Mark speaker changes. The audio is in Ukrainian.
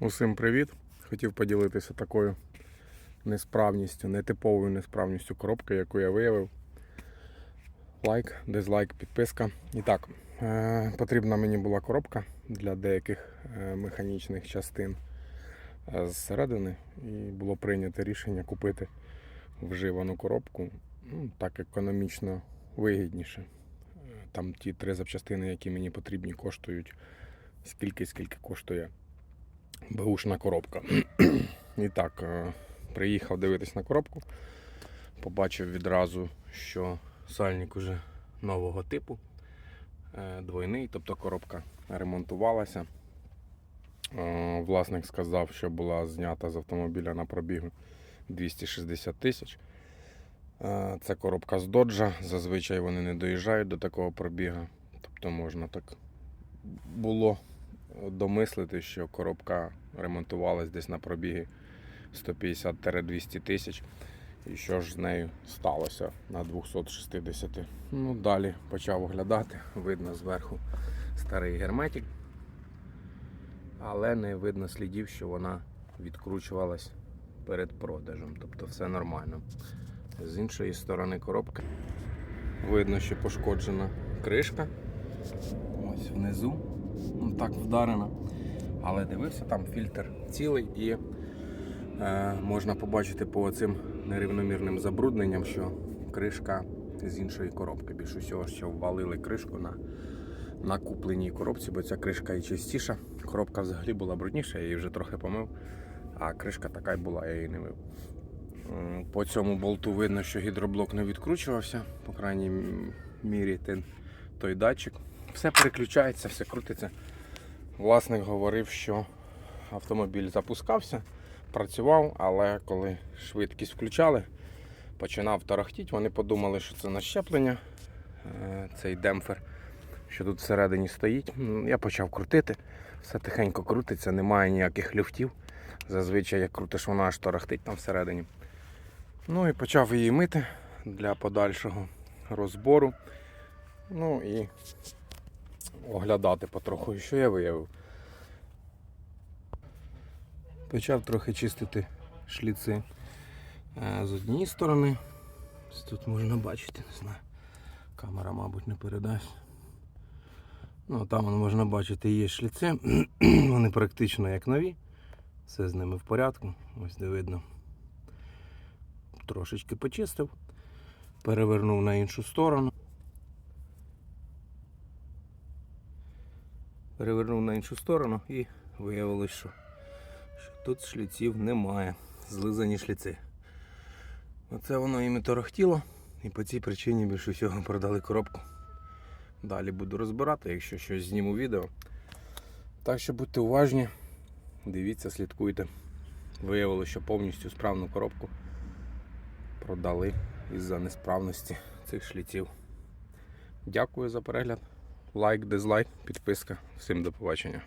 Speaker 1: Усім привіт! Хотів поділитися такою несправністю, нетиповою несправністю коробки, яку я виявив. Лайк, дизлайк, підписка. І так, е, потрібна мені була коробка для деяких е, механічних частин е, зсередини. І було прийнято рішення купити вживану коробку. Ну, так економічно вигідніше. Там ті три запчастини, які мені потрібні, коштують скільки, скільки коштує беушна коробка. І так, е, приїхав дивитись на коробку. Побачив відразу, що сальник уже нового типу, е, двойний, тобто коробка ремонтувалася. Е, Власник сказав, що була знята з автомобіля на пробігу 260 тисяч. Це коробка з доджа. Зазвичай вони не доїжджають до такого пробіга. Тобто можна так було домислити, що коробка ремонтувалась десь на пробіги 150-200 тисяч. І що ж з нею сталося на 260. Ну, далі почав оглядати, видно зверху старий герметик, але не видно слідів, що вона відкручувалась перед продажем. Тобто все нормально. З іншої сторони коробки видно, що пошкоджена кришка. Ось внизу. Ну, так вдарена. Але дивився, там фільтр цілий і е, можна побачити по цим нерівномірним забрудненням, що кришка з іншої коробки. Більш усього, що ввалили кришку на, на купленій коробці, бо ця кришка і чистіша. Коробка взагалі була брудніша, я її вже трохи помив, а кришка така й була, я її не мив. По цьому болту видно, що гідроблок не відкручувався, по крайній мірі той датчик. Все переключається, все крутиться. Власник говорив, що автомобіль запускався, працював, але коли швидкість включали, починав тарахтіти. Вони подумали, що це нащеплення, е, цей демпфер, що тут всередині стоїть. Я почав крутити, все тихенько крутиться, немає ніяких люфтів. Зазвичай, як крутиш, вона аж тарахтить там всередині. Ну і почав її мити для подальшого розбору. Ну і оглядати потроху, І що я виявив. Почав трохи чистити шліци е, з однієї сторони. Тут можна бачити, не знаю. Камера, мабуть, не передасть. Ну, там можна бачити є шліци. Вони практично як нові. Все з ними в порядку. Ось де видно. Трошечки почистив, перевернув на іншу сторону. Перевернув на іншу сторону і виявилось, що, що тут шліців немає. Злизані шліци. Оце воно і торохтіло, і по цій причині більше всього продали коробку. Далі буду розбирати, якщо щось зніму відео. Так що будьте уважні, дивіться, слідкуйте. Виявилося, що повністю справну коробку продали із-за несправності цих шліців. Дякую за перегляд. Лайк, дизлайк, підписка. Всім до побачення.